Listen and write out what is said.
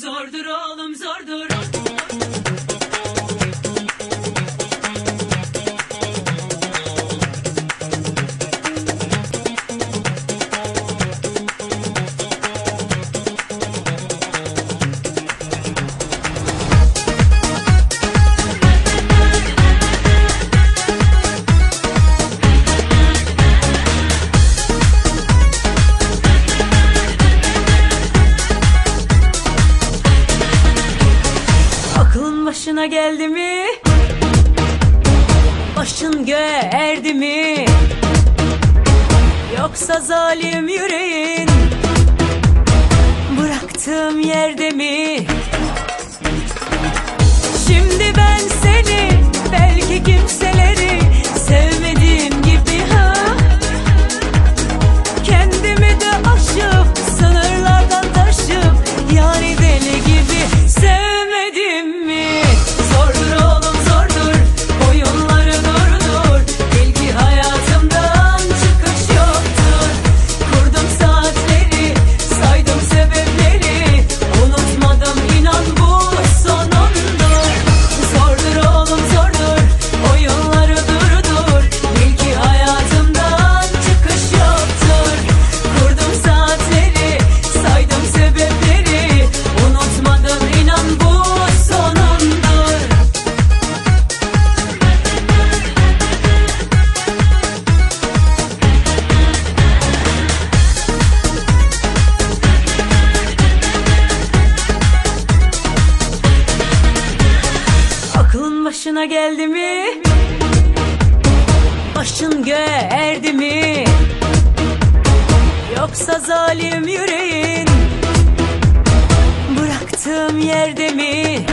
Zordur oğlum zordur. Başına geldi mi? Başın göğe erdi mi? Yoksa zalim yüreğin Bıraktığım yerde mi? Şimdi ben seni belki kimseleri sevmediğim gibi ha Kendimi de aşıp sınırlardan taşıp yani deli gibi başına geldi mi? Başın göğe erdi mi? Yoksa zalim yüreğin Bıraktığım yerde mi?